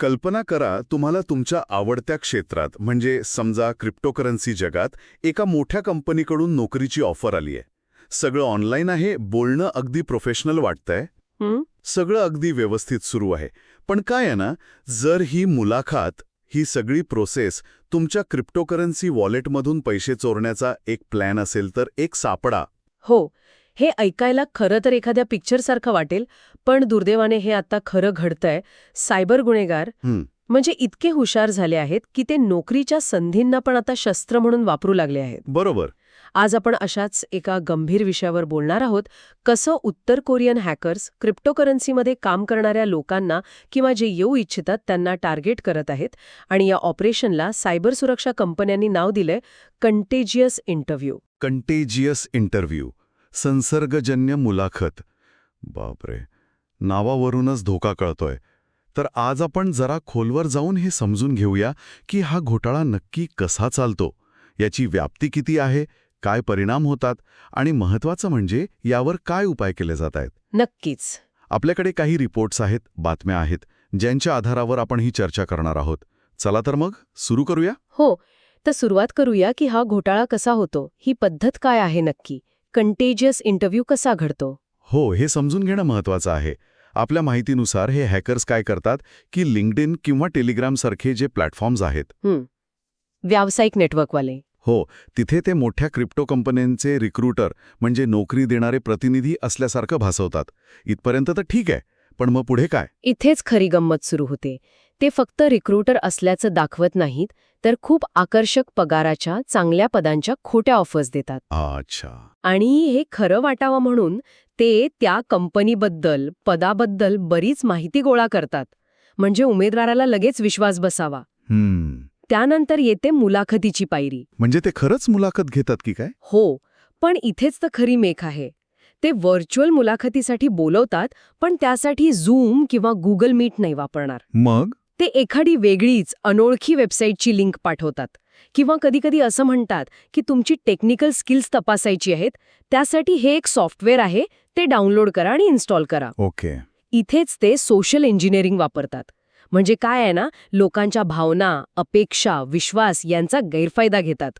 कल्पना करा तुम्हाला तुमच्या आवडत्या क्षेत्रात म्हणजे समजा क्रिप्टोकरन्सी जगात एका मोठ्या कंपनीकडून नोकरीची ऑफर आली आहे. सगळं ऑनलाईन आहे बोलणं अगदी प्रोफेशनल वाटतंय? सगळं अगदी व्यवस्थित सुरू आहे. पण काय आहे ना जर ही मुलाखत ही सगळी प्रोसेस तुमच्या क्रिप्टोकरन्सी वॉलेटमधून पैसे चोरण्याचा एक प्लॅन असेल तर एक सापडा. हो हे ऐकायला खरं तर एखाद्या पिक्चरसारखं वाटेल पण दुर्दैवाने हे आता खरं घडतंय. सायबर गुन्हेगार म्हणजे इतके हुशार झाले आहेत की ते नोकरीच्या संधींना पण आता शस्त्र म्हणून वापरू लागले आहेत. बरोबर. आज आपण अशाच एका गंभीर विषयावर बोलणार आहोत कसं उत्तर कोरियन हॅकर्स क्रिप्टोकरन्सीमध्ये काम करणाऱ्या लोकांना किंवा जे येऊ इच्छितात त्यांना टार्गेट करत आहेत आणि या ऑपरेशनला सायबर सुरक्षा कंपन्यांनी नाव दिलंय कंटेजियस इंटरव्ह्यू. Contagious interview. संसर्गजन्य मुलाखत. बापरे नावावरूनच धोका कळतोय. तर आज आपण जरा खोलवर जाऊन हे समजून घेऊया की हा घोटाळा नक्की कसा चालतो याची व्याप्ती किती आहे काय परिणाम होतात आणि महत्वाचं म्हणजे यावर काय उपाय केले जात आहेत. नक्कीच. आपल्याकडे काही रिपोर्ट्स आहेत बातम्या आहेत ज्यांच्या आधारावर आपण ही चर्चा करणार आहोत. चला तर मग सुरू करूया? हो तर सुरुवात करूया की हा घोटाळा कसा होतो ही पद्धत काय आहे नक्की? कंटेजियस इंटरव्ह्यू कसा घडतो? हो हे समजून घेणं महत्वाचं आहे. आपल्या माहितीनुसार हे हॅकर्स काय करतात की लिंक्डइन किंवा टेलिग्राम सारखे जे प्लॅटफॉर्म्स आहेत. व्यावसायिक नेटवर्कवाले हो तिथे ते मोठ्या क्रिप्टो कंपन्यांचे रिक्रुटर म्हणजे नोकरी देणारे प्रतिनिधी असल्यासारखं भासवतात. इथपर्यंत तर ठीक आहे पण मग पुढे काय? इथेच खरी गंमत सुरू होते. ते फक्त रिक्रुटर असल्याचं दाखवत नाहीत तर खूप आकर्षक पगाराच्या चांगल्या पदांच्या खोट्या ऑफर्स देतात. अच्छा. आणि हे खरं वाटावं म्हणून ते त्या कंपनीबद्दल पदाबद्दल बरीच माहिती गोळा करतात. म्हणजे उमेदवाराला लगेच विश्वास बसावा. त्यानंतर येते मुलाखतीची पायरी. म्हणजे ते खरंच मुलाखत घेतात की काय? हो पण इथेच तर खरी मेख आहे. ते व्हर्च्युअल मुलाखतीसाठी बोलवतात पण त्यासाठी झूम किंवा गुगल मीट नाही वापरणार. मग? ते एखादी वेगळीच अनोळखी वेबसाईटची लिंक पाठवतात. किंवा कधीकधी असं म्हणतात की तुमची टेक्निकल स्किल्स तपासायची आहेत त्यासाठी हे एक सॉफ्टवेअर आहे ते डाउनलोड करा आणि इन्स्टॉल करा. ओके. इथेच ते सोशल इंजिनिअरिंग वापरतात. म्हणजे काय आहे ना लोकांच्या भावना अपेक्षा विश्वास यांचा गैरफायदा घेतात.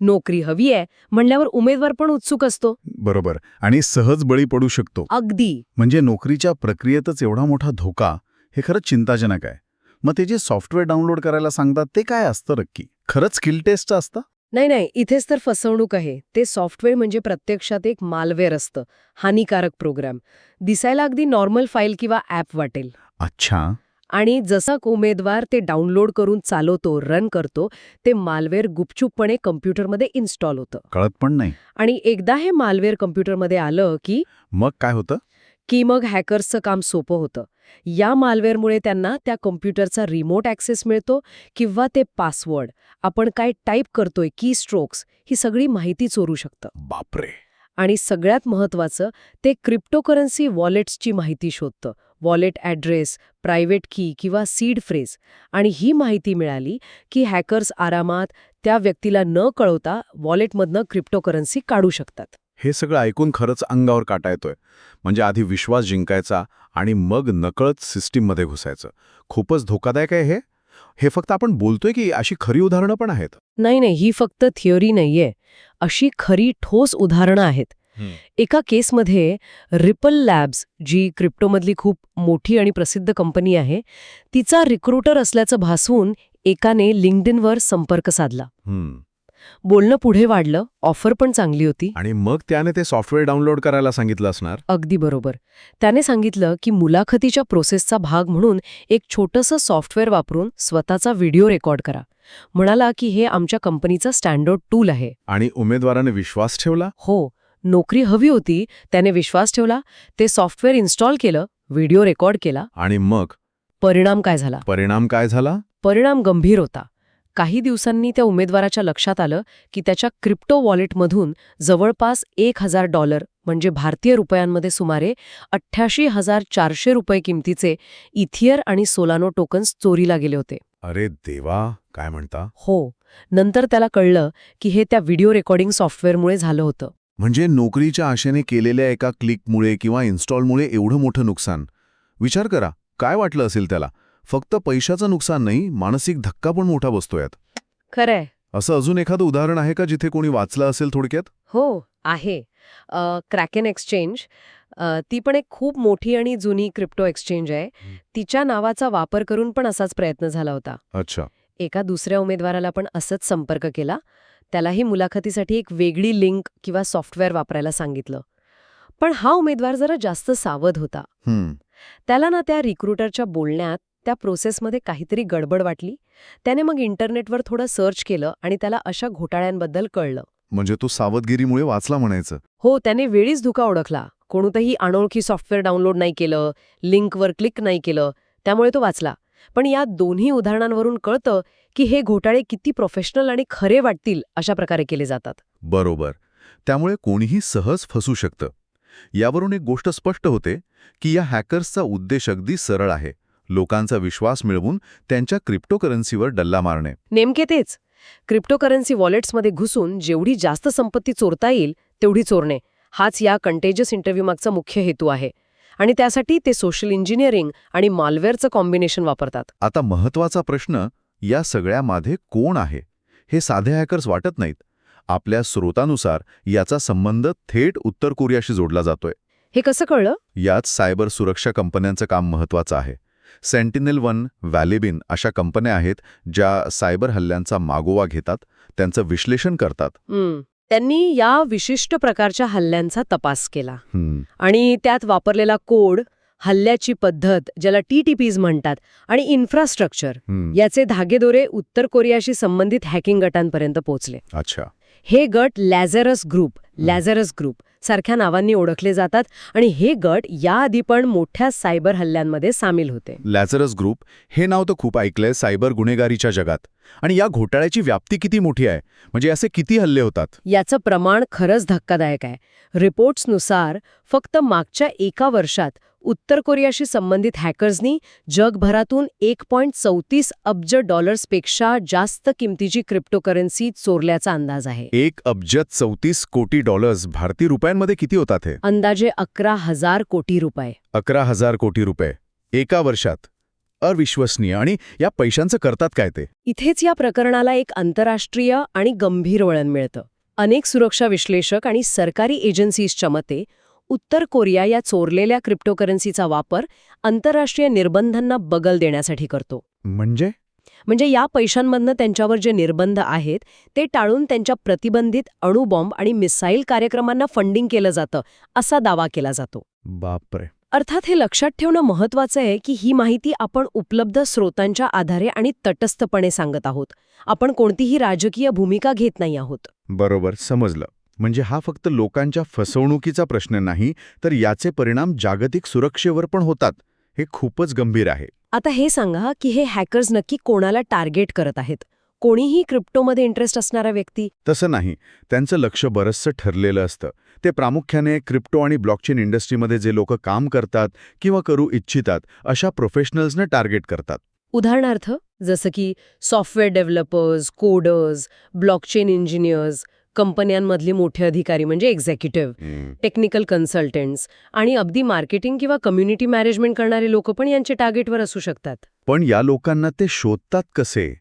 नोकरी हवी आहे म्हणल्यावर उमेदवार पण उत्सुक असतो. बरोबर. आणि सहज बळी पडू शकतो. अगदी. म्हणजे नोकरीच्या प्रक्रियेतच एवढा मोठा धोका हे खरंच चिंताजनक आहे. मग ते जे सॉफ्टवेअर डाउनलोड करायला सांगतात ते काय असतं नक्की खरंच स्किल टेस्ट असतं? नाही नाही इथेच तर फसवणूक आहे. ते सॉफ्टवेअर म्हणजे प्रत्यक्षात एक मालवेअर असतं हानिकारक प्रोग्राम. दिसायला अगदी नॉर्मल फाईल किंवा ॲप वाटेल. अच्छा. आणि जसा उमेदवार ते डाउनलोड करून चालवतो रन करतो ते मालवेअर गुपचूपपणे कम्प्युटरमध्ये इन्स्टॉल होतं. कळत पण नाही. आणि एकदा हे मालवेअर कम्प्युटरमध्ये आलं की मग काय होतं? की मग हॅकर्सचं काम सोपं होतं. या मालवेअरमुळे त्यांना त्या कम्प्युटरचा रिमोट ॲक्सेस मिळतो किंवा ते पासवर्ड आपण काय टाईप करतोय की स्ट्रोक्स ही सगळी माहिती चोरू शकतं. बापरे! आणि सगळ्यात महत्त्वाचं ते क्रिप्टोकरन्सी वॉलेट्सची माहिती शोधतं. वॉलेट ॲड्रेस प्रायव्हेट की किंवा सीड फ्रेज आणि ही माहिती मिळाली की हॅकर्स आरामात त्या व्यक्तीला न कळवता वॉलेटमधनं क्रिप्टोकरन्सी काढू शकतात. हे सगळं ऐकून खरंच अंगावर काटा येतोय. म्हणजे आधी विश्वास जिंकायचा आणि मग नकळत सिस्टीममध्ये घुसायचं. खूपच धोकादायक आहे हे? हे फक्त आपण बोलतोय की अशी खरी उदाहरणं पण आहेत? नाही नाही ही फक्त थिअरी नाहीये. अशी खरी ठोस उदाहरणं आहेत. एका केसमध्ये रिपल लॅब्स जी क्रिप्टोमधली खूप मोठी आणि प्रसिद्ध कंपनी आहे तिचा रिक्रुटर असल्याचं भासवून एकाने लिंक्डइनवर संपर्क साधला. बोलणं पुढे वाढलं ऑफर पण चांगली होती. आणि मग त्याने ते सॉफ्टवेअर डाउनलोड करायला सांगितलं असणार? अगदी बरोबर. त्याने सांगितलं की मुलाखतीच्या प्रोसेसचा भाग म्हणून एक छोटंसं सॉफ्टवेअर वापरून स्वतःचा व्हिडिओ रेकॉर्ड करा. म्हणाला की हे आमच्या कंपनीचं स्टँडर्ड टूल आहे. आणि उमेदवाराने विश्वास ठेवला? हो. नोकरी हवी होती त्याने विश्वास ठेवला ते सॉफ्टवेअर इन्स्टॉल केलं व्हिडिओ रेकॉर्ड केला. आणि मग? परिणाम काय झाला? परिणाम काय झाला? परिणाम गंभीर होता. काही दिवसांनी त्या उमेदवाराच्या लक्षात आलं की त्याच्या क्रिप्टो वॉलेटमधून जवळपास एक हजार डॉलर म्हणजे भारतीय रुपयांमध्ये सुमारे अठ्ठ्याऐंशी हजार चारशे रुपये किमतीचे इथियर आणि सोलानो टोकन्स चोरीला गेले होते. अरे देवा काय म्हणता? हो नंतर त्याला कळलं की हे त्या व्हिडिओ रेकॉर्डिंग सॉफ्टवेअरमुळे झालं होतं. म्हणजे नोकरीच्या आशेने केलेल्या एका क्लिकमुळे किंवा इन्स्टॉलमुळे एवढं मोठं नुकसान. विचार करा काय वाटलं असेल त्याला? फक्त पैशाचं नुकसान नाही मानसिक धक्का पण मोठा बसतोयात खरंय. असं अजून एखादं उदाहरण आहे का जिथे कोणी वाचलं असेल थोडक्यात? हो आहे. क्रॅकेन एक्सचेंज ती पण एक खूप मोठी आणि जुनी क्रिप्टो एक्सचेंज आहे. तिच्या नावाचा वापर करून पण असाच प्रयत्न झाला होता. अच्छा. एका दुसऱ्या उमेदवाराला पण असंच संपर्क केला. त्यालाही मुलाखतीसाठी एक वेगळी लिंक किंवा सॉफ्टवेअर वापरायला सांगितलं. पण हा उमेदवार जरा जास्त सावध होता. त्याला ना त्या रिक्रुटरच्या बोलण्यात त्या प्रोसेसमध्ये काहीतरी गडबड वाटली. त्याने मग इंटरनेटवर थोडं सर्च केलं आणि त्याला अशा घोटाळ्यांबद्दल कळलं. म्हणजे तो सावधगिरीमुळे वाचला म्हणायचं. हो त्याने वेळीच धोका ओळखला कोणतंही अनोळखी सॉफ्टवेअर डाउनलोड नाही केलं लिंकवर क्लिक नाही केलं त्यामुळे तो वाचला. पण या दोन्ही उदाहरणांवरून कळतं की हे घोटाळे किती प्रोफेशनल आणि खरे वाटतील अशा प्रकारे केले जातात. बरोबर. त्यामुळे कोणीही सहज फसू शकतं. यावरून एक गोष्ट स्पष्ट होते की या हॅकर्सचा उद्देश अगदी सरळ आहे. लोकांचा विश्वास मिळवून त्यांच्या क्रिप्टोकरन्सीवर डल्ला मारणे. नेमके तेच. क्रिप्टोकरन्सी वॉलेट्समध्ये घुसून जेवढी जास्त संपत्ती चोरता येईल तेवढी चोरणे. हाच या कंटेजस इंटरव्ह्यू मागचा मुख्य हेतू आहे. आणि त्यासाठी ते सोशल इंजिनिअरिंग आणि मालवेअरचं कॉम्बिनेशन वापरतात. आता महत्त्वाचा प्रश्न या सगळ्यामागे कोण आहे? हे साधे हॅकर्स वाटत नाहीत. आपल्या स्रोतानुसार याचा संबंध थेट उत्तर कोरियाशी जोडला जातोय. हे कसं कळलं? यात सायबर सुरक्षा कंपन्यांचं काम महत्वाचं आहे. सेंटिनेल वन व्हॅलिबिन अशा कंपन्या आहेत ज्या सायबर हल्ल्यांचा मागोवा घेतात त्यांचं विश्लेषण करतात. त्यांनी या विशिष्ट प्रकारच्या हल्ल्यांचा तपास केला. आणि त्यात वापरलेला कोड हल्ल्याची पद्धत ज्याला टी टी पीज म्हणतात आणि इन्फ्रास्ट्रक्चर याचे धागेदोरे उत्तर कोरियाशी संबंधित हॅकिंग गटांपर्यंत पोहोचले. अच्छा. हे गट लॅझरस ग्रुप लॅझरस ग्रुप सारख्या नावांनी ओळखले जातात आणि हे गट याआधी पण मोठ्या सायबर हल्ल्यांमध्ये सामील होते. लॅझरस ग्रुप हे नाव तर खूप ऐकलंय सायबर गुन्हेगारीच्या जगात. आणि या घोटाळ्याची व्याप्ती किती मोठी आहे? म्हणजे असे किती हल्ले होतात? याचं प्रमाण खरंच धक्कादायक आहे. रिपोर्ट्सनुसार फक्त मागच्या एका वर्षात उत्तर कोरियाशी संबंधित हॅकर्सनी जगभरातून एक पॉइंट चौतीस अब्ज डॉलर्सपेक्षा जास्त किमतीची क्रिप्टोकरन्सी चोरल्याचा अंदाज आहे. एक अब्ज चौतीस कोटी डॉलर्स भारतीय रुपयांमध्ये किती होतात हे? अंदाजे अकरा हजार कोटी रुपये. अकरा हजार कोटी रुपये. एका वर्षात. अविश्वसनीय. आणि या पैशांचं करतात काय ते? इथेच या प्रकरणाला एक आंतरराष्ट्रीय आणि गंभीर वळण मिळतं. अनेक सुरक्षा विश्लेषक आणि सरकारी एजन्सीजच्या मते उत्तर कोरिया या चोरलेल्या क्रिप्टोकरन्सीचा वापर आंतरराष्ट्रीय निर्बंधांना बगल देण्यासाठी करतो. म्हणजे? म्हणजे या पैशांमधनं त्यांच्यावर जे निर्बंध आहेत ते टाळून त्यांच्या प्रतिबंधित अणुबॉम्ब आणि मिसाईल कार्यक्रमांना फंडिंग केलं जातं असा दावा केला जातो. बापरे. अर्थात हे लक्षात ठेवणं महत्वाचं आहे की ही माहिती आपण उपलब्ध स्रोतांच्या आधारे आणि तटस्थपणे सांगत आहोत. आपण कोणतीही राजकीय भूमिका घेत नाही आहोत. बरोबर समजलं. म्हणजे हा फक्त लोकांच्या फसवणुकीचा प्रश्न नाही तर याचे परिणाम जागतिक सुरक्षेवर पण होतात. हे खूपच गंभीर आहे. आता हे सांगा की हे हॅकर्स नक्की कोणाला टार्गेट करत आहेत? कोणीही क्रिप्टोमध्ये इंटरेस्ट असणारा व्यक्ती? तसं नाही. त्यांचं लक्ष बरंचसं ठरलेलं असतं. ते प्रामुख्याने क्रिप्टो आणि ब्लॉकचेन इंडस्ट्रीमध्ये जे लोक काम करतात किंवा करू इच्छितात अशा प्रोफेशनल्सना टार्गेट करतात. उदाहरणार्थ जसं की software developers coders blockchain engineers कंपन्यांमधले मोठे अधिकारी म्हणजे एक्झिक्युटिव्ह टेक्निकल कन्सल्टंट्स आणि अगदी मार्केटिंग किंवा कम्युनिटी मॅनेजमेंट करणारे लोक पण यांचे टार्गेटवर असू शकतात. पण या लोकांना ते शोधतात कसे?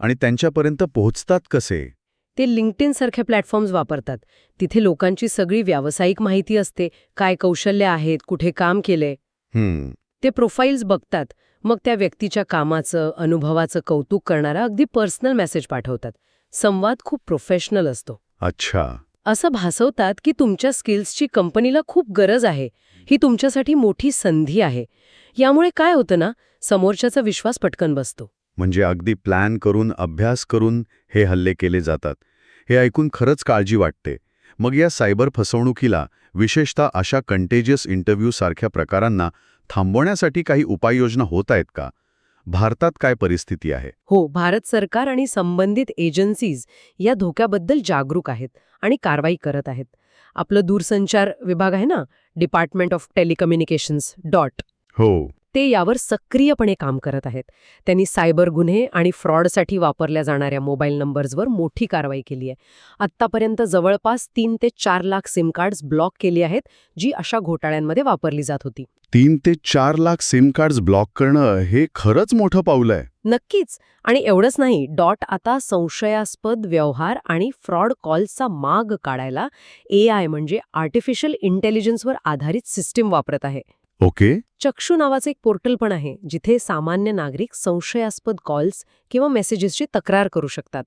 आणि त्यांच्यापर्यंत पोहोचतात कसे? ते लिंक्डइन सारख्या प्लॅटफॉर्म्स वापरतात. तिथे लोकांची सगळी व्यावसायिक माहिती असते. काय कौशल्य आहेत? कुठे काम हम्म. ते प्रोफाईल्स बघतात. मग त्या व्यक्तीच्या कामाचं अनुभवाचं कौतुक करणारा अगदी पर्सनल मेसेज पाठवतात. संवाद खूप प्रोफेशनल असतो. अच्छा. असं भासवतात की तुमच्या स्किल्सची कंपनीला खूप गरज आहे. ही तुमच्यासाठी मोठी संधी आहे. यामुळे काय होतं ना समोरच्याचा विश्वास पटकन बसतो. म्हणजे अगदी प्लॅन करून अभ्यास करून हे हल्ले केले जातात. हे ऐकून खरंच काळजी वाटते. मग या सायबर फसवणुकीला विशेषतः अशा कंटेजियस इंटरव्ह्यू सारख्या प्रकारांना थांबवण्यासाठी काही उपाययोजना होत आहेत का? भारतात काय परिस्थिती आहे? हो भारत सरकार आणि संबंधित एजन्सीज या धोक्याबद्दल जागरूक आहेत आणि कारवाई करत आहेत. आपलं दूरसंचार विभाग आहे ना? डिपार्टमेंट ऑफ टेलिकम्युनिकेशन्स डॉट हो. ते यावर सक्रियपणे काम करत आहेत. त्यांनी सायबर गुन्हे आणि फ्रॉडसाठी वापरल्या जाणाऱ्या मोबाईल नंबर्सवर मोठी कारवाई केली आहे. आत्तापर्यंत जवळपास तीन ते चार लाख सिम कार्ड्स ब्लॉक केली आहेत जी अशा घोटाळ्यांमध्ये वापरली जात होती. तीन ते चार लाख सिम कार्ड्स ब्लॉक करणं हे खरंच मोठं पाऊल आहे. नक्कीच. आणि एवढंच नाही डॉट आता संशयास्पद व्यवहार आणि फ्रॉड कॉल्सचा माग काढायला ए आय म्हणजे आर्टिफिशियल इंटेलिजन्सवर आधारित सिस्टीम वापरत आहे. ओके. चक्षू नावाचं एक पोर्टल पण आहे जिथे सामान्य नागरिक संशयास्पद कॉल्स किंवा मेसेजेसची तक्रार करू शकतात.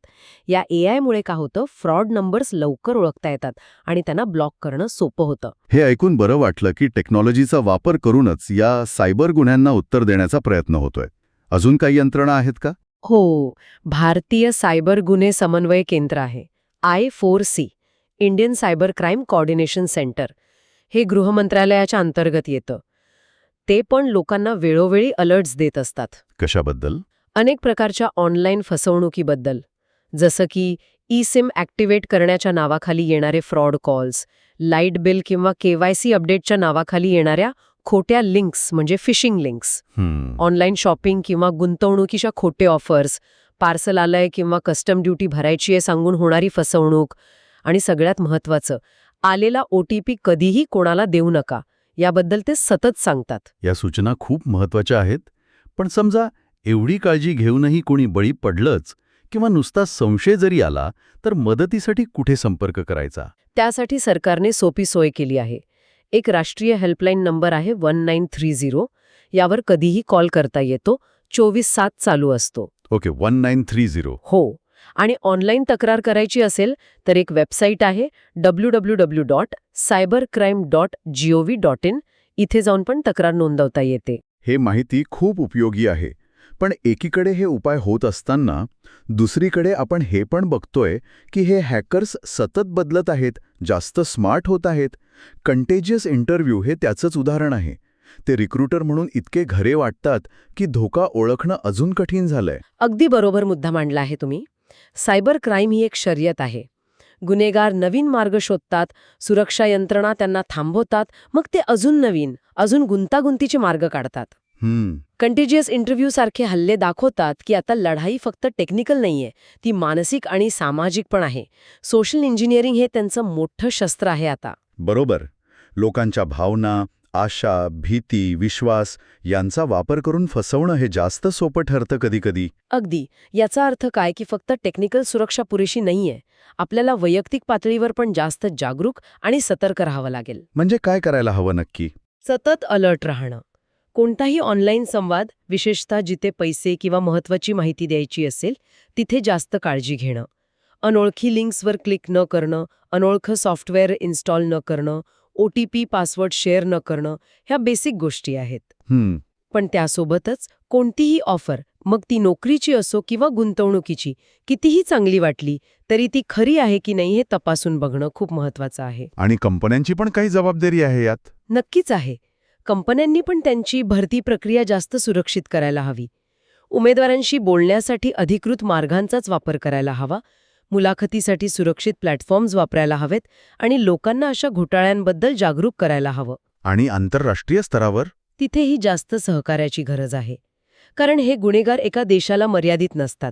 या ए आयमुळे का होतं फ्रॉड नंबर्स लवकर ओळखता येतात आणि त्यांना ब्लॉक करणं सोपं होतं. हे ऐकून बरं वाटलं की टेक्नॉलॉजीचा वापर करूनच या सायबर गुन्ह्यांना उत्तर देण्याचा प्रयत्न होतोय. अजून काही यंत्रणा आहेत का? हो भारतीय सायबर गुन्हे समन्वय केंद्र आहे I four C Indian cyber crime coordination centre. हे गृहमंत्रालयाच्या अंतर्गत येतं. ते पण लोकांना वेळोवेळी अलर्ट्स देत असतात. कशाबद्दल? अनेक प्रकारच्या ऑनलाईन फसवणुकीबद्दल. जसं की ई सिम ॲक्टिवेट करण्याच्या नावाखाली येणारे फ्रॉड कॉल्स लाइट बिल किंवा केवायसी अपडेटच्या नावाखाली येणाऱ्या खोट्या लिंक्स म्हणजे फिशिंग लिंक्स ऑनलाईन शॉपिंग किंवा गुंतवणुकीच्या खोटे ऑफर्स पार्सल आलंय किंवा कस्टम ड्युटी भरायची आहे सांगून होणारी फसवणूक आणि सगळ्यात महत्त्वाचं आलेला ओ टी पी कधीही कोणाला देऊ नका. याबद्दल ते सतत सांगतात. या सूचना खूप महत्त्वाच्या आहेत पण समजा एवढी काळजी घेऊनही कोणी बळी पडलंच किंवा नुसता संशय जरी आला तर मदतीसाठी कुठे संपर्क करायचा? त्यासाठी सरकारने सोपी सोय केली आहे. एक राष्ट्रीय हेल्पलाईन नंबर आहे वन नाईन थ्री झिरो. यावर कधीही कॉल करता येतो. चोवीस सात चालू असतो. Okay one nine three zero. हो. आणि ऑनलाईन तक्रार करायची असेल तर एक वेबसाईट आहे W W W dot cyber crime dot G O V dot in इथे जाऊन पण तक्रार नोंदवता येते. हे माहिती खूप उपयोगी आहे पण एकीकडे हे उपाय होत असताना दुसरीकडे आपण हे पण बघतोय की हे हॅकर्स सतत बदलत आहेत जास्त स्मार्ट होत आहेत. कंटेजियस इंटरव्ह्यू हे त्याचंच उदाहरण आहे. ते रिक्रुटर म्हणून इतके घरे वाटतात की धोका ओळखणं अजून कठीण झालंय. अगदी बरोबर मुद्दा मांडला आहे तुम्ही. सायबर क्राईम ही एक शर्यत आहे. गुन्हेगार नवीन मार्ग शोधतात सुरक्षा यंत्रणा त्यांना थांबवतात मग ते अजून नवीन अजून गुंतागुंतीचे मार्ग काढतात. हम्म. कंटेजियस इंटरव्ह्यू सारखे हल्ले दाखवतात की आता लढाई फक्त टेक्निकल नाहीये ती मानसिक आणि सामाजिक पण आहे. सोशल इंजिनिअरिंग हे त्यांचं मोठं शस्त्र आहे आता. बरोबर. लोकांच्या भावना आशा भीती विश्वास यांचा वापर करून फसवणं हे जास्त सोपं ठरतं कधीकधी. अगदी. याचा अर्थ काय की फक्त टेक्निकल सुरक्षा पुरेशी नाहीये. आपल्याला वैयक्तिक पातळीवर पण जास्त जागरूक आणि सतर्क राहावं लागेल. म्हणजे काय करायला हवं नक्की? सतत अलर्ट राहणं. कोणताही ऑनलाईन संवाद विशेषतः जिथे पैसे किंवा महत्वाची माहिती द्यायची असेल तिथे जास्त काळजी घेणं. अनोळखी लिंक्सवर क्लिक न करणं अनोळखं सॉफ्टवेअर इन्स्टॉल न करणं O T P password share न करणं ह्या बेसिक गोष्टी आहेत. पण त्यासोबतच कोणतीही ऑफर मग ती नोकरीची असो किंवा गुंतवणुकीची कितीही चांगली वाटली तरी ती खरी आहे की नाही हे तपासून बघणं खूप महत्वाचं आहे. आणि कंपन्यांची पण काही जबाबदारी आहे यात? नक्कीच आहे. कंपन्यांनी पण त्यांची भरती प्रक्रिया जास्त सुरक्षित करायला हवी. उमेदवारांशी बोलण्यासाठी अधिकृत मार्गांचाच वापर करायला हवा. मुलाखतीसाठी सुरक्षित प्लॅटफॉर्म्स वापरायला हवेत आणि लोकांना अशा घोटाळ्यांबद्दल जागरूक करायला हवं. आणि आंतरराष्ट्रीय स्तरावर? तिथेही जास्त सहकार्याची गरज आहे. कारण हे गुन्हेगार एका देशाला मर्यादित नसतात.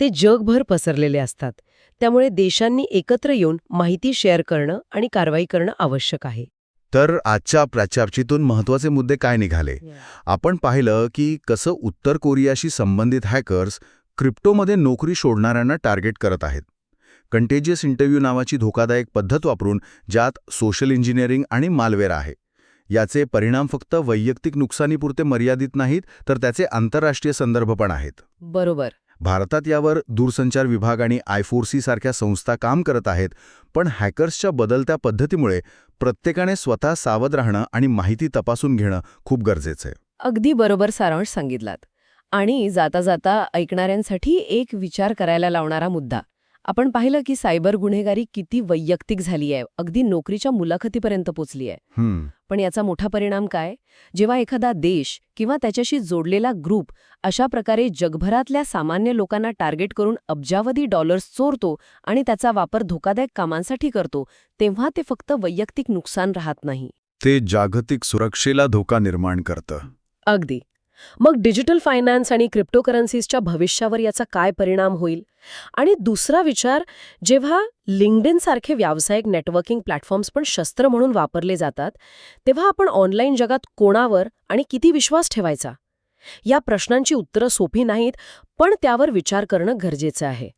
ते जगभर पसरलेले असतात. त्यामुळे देशांनी एकत्र येऊन माहिती शेअर करणं आणि कारवाई करणं आवश्यक आहे. तर आजच्या प्राचार्चीतून महत्त्वाचे मुद्दे काय निघाले? आपण पाहिलं की कसं उत्तर कोरियाशी संबंधित हॅकर्स क्रिप्टोमध्ये नोकरी शोधणाऱ्यांना टार्गेट करत आहेत. कंटेजियस इंटरव्ह्यू नावाची धोकादायक पद्धत वापरून ज्यात सोशल इंजिनिअरिंग आणि मालवेअर आहे. याचे परिणाम फक्त वैयक्तिक नुकसानीपुरते मर्यादित नाहीत तर त्याचे आंतरराष्ट्रीय संदर्भ पण आहेत. बरोबर. भारतात यावर दूरसंचार विभाग आणि आयफोरसी सारख्या संस्था काम करत आहेत पण हॅकर्सच्या बदलत्या पद्धतीमुळे प्रत्येकाने स्वतः सावध राहणं आणि माहिती तपासून घेणं खूप गरजेचं आहे. अगदी बरोबर सारांश सांगितलात. आणि जाता जाता ऐकणाऱ्यांसाठी एक विचार करायला लावणारा मुद्दा. आपण पाहिलं की सायबर गुन्हेगारी किती वैयक्तिक झाली आहे. अगदी नोकरीच्या मुलाखतीपर्यंत पोचली आहे. पण याचा मोठा परिणाम काय? जेव्हा एखादा देश किंवा त्याच्याशी जोडलेला ग्रुप अशा प्रकारे जगभरातल्या सामान्य लोकांना टार्गेट करून अब्जावधी डॉलर्स चोरतो आणि त्याचा वापर धोकादायक कामांसाठी करतो तेव्हा ते फक्त वैयक्तिक नुकसान राहत नाही. ते जागतिक सुरक्षेला धोका निर्माण करतं. अगदी. मग डिजिटल फायनान्स आणि क्रिप्टोकरन्सीजच्या भविष्यावर याचा काय परिणाम होईल? आणि दुसरा विचार जेव्हा लिंक्डइन सारखे व्यावसायिक नेटवर्किंग प्लॅटफॉर्म्स पण शस्त्र म्हणून वापरले जातात तेव्हा आपण ऑनलाईन जगात कोणावर आणि किती विश्वास ठेवायचा? या प्रश्नांची उत्तरं सोपी नाहीत पण त्यावर विचार करणं गरजेचं आहे.